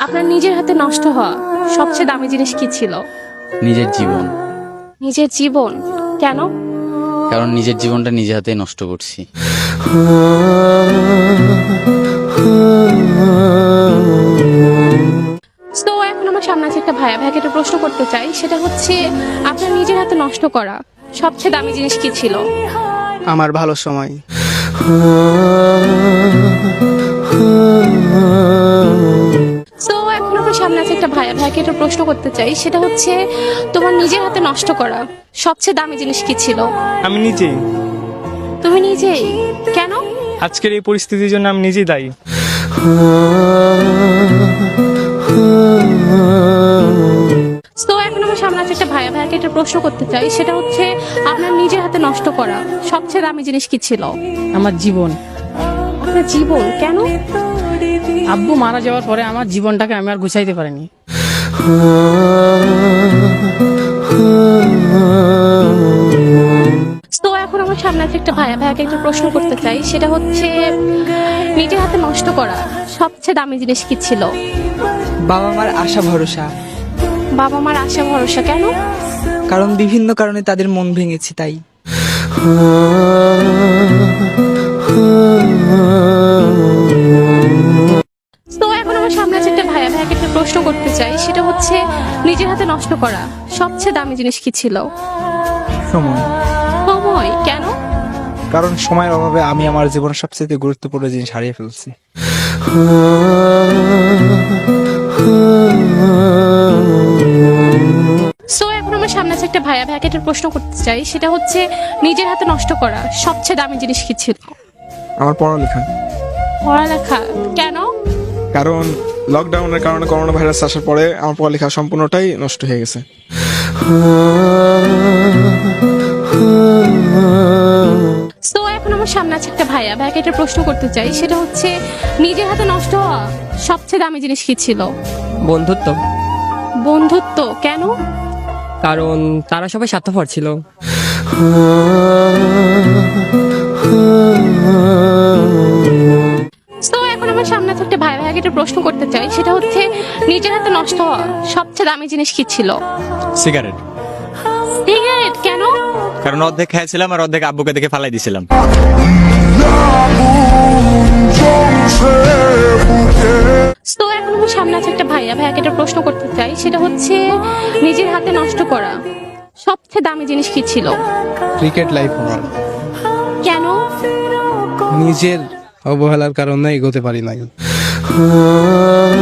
আপনার নিজের হাতে নষ্ট হওয়া সবচেয়ে দামি জিনিস কি ছিল? নিজের জীবন। নিজের জীবন? কেন? কারণ নিজের জীবনটা নিজে হাতে নষ্ট করছি। তো এখন আমার সামনে আছে একটা ভাইয়া। ভাইকে একটা প্রশ্ন করতে চাই। সেটা হচ্ছে আপনার নিজের হাতে নষ্ট করা সবচেয়ে দামি জিনিস কি ছিল? আমার ভালো সময়। ভাইকে একটা প্রশ্ন করতে চাই। সেটা হচ্ছে তোমার নিজের হাতে নষ্ট করা সবচেয়ে দামি জিনিস কি ছিল? আমি নিজেই। তুমি নিজেই? কেন? আজকের এই পরিস্থিতির জন্য আমি নিজেই দায়ী। তো এখন আমার সামনে আছে একটা ভাইয়া। ভাইকে একটা প্রশ্ন করতে চাই। সেটা হচ্ছে আপনার নিজের হাতে নষ্ট করা সবচেয়ে দামি জিনিস কি ছিল? আমার জীবন। আপনার জীবন? কেন? আব্বু মারা যাওয়ার পরে আমার জীবনটাকে আমি আর গুছাইতে পারিনি। তো এখন আমার সামনে আছে একটা ভাইয়া ভাইয়াকে একটা প্রশ্ন করতে চাই। সেটা হচ্ছে নিজের হাতে নষ্ট করা সবচেয়ে দামি জিনিস কি ছিল? বাবা মার আশা ভরসা। বাবা মার আশা ভরসা কেন? কারণ বিভিন্ন কারণে তাদের মন ভেঙেছে তাই। হচ্ছে নিজের হাতে নষ্ট করা। সবচেয়ে দামি জিনিস কি ছিল? সময়। সময়। কেন? কারণ সময়ের অভাবে আমি আমার জীবনের সবচেয়ে গুরুত্বপূর্ণ জিনিস হারিয়ে ফেলছি। সো এখন আমার সামনে আছে একটা ভাইয়া। ভাইয়াকে একটা প্রশ্ন করতে চাই। সেটা হচ্ছে নিজের হাতে নষ্ট করা সবচেয়ে দামি জিনিস কি ছিল? আমার পড়ালেখা। পড়ালেখা। কেন? কারণ লকডাউনের কারণে করোনা ভাইরাস আসার পরে আমার পড়ালেখা সম্পূর্ণটাই নষ্ট হয়ে গেছে। সো এখন আমার সামনে আছে একটা ভাইয়া। ভাইয়াকে একটা প্রশ্ন করতে চাই। সেটা হচ্ছে নিজের হাতে নষ্ট হওয়া সবচেয়ে দামি জিনিস কি ছিল? বন্ধুত্ব। বন্ধুত্ব। কেন? কারণ তারা সবাই স্বার্থপর ছিল। প্রশ্ন করতে চাই সেটা হচ্ছে নিজের হাতে নষ্ট হওয়া সবচেয়ে দামি জিনিস কি ছিল? সিগারেট। সিগারেট? কেন? কারণ অর্ধেক খেয়েছিলাম আর অর্ধেক আব্বুকে দেখে ফালাই দিছিলাম। তো এখন আমার সামনে আছে একটা ভাইয়া। ভাইয়াকে একটা প্রশ্ন করতে চাই সেটা হচ্ছে নিজের হাতে নষ্ট করা সবচেয়ে দামি জিনিস কি ছিল? ক্রিকেট লাইফ আমার কেন? নিজের অবহেলার কারণে এগোতে পারি নাই। 啊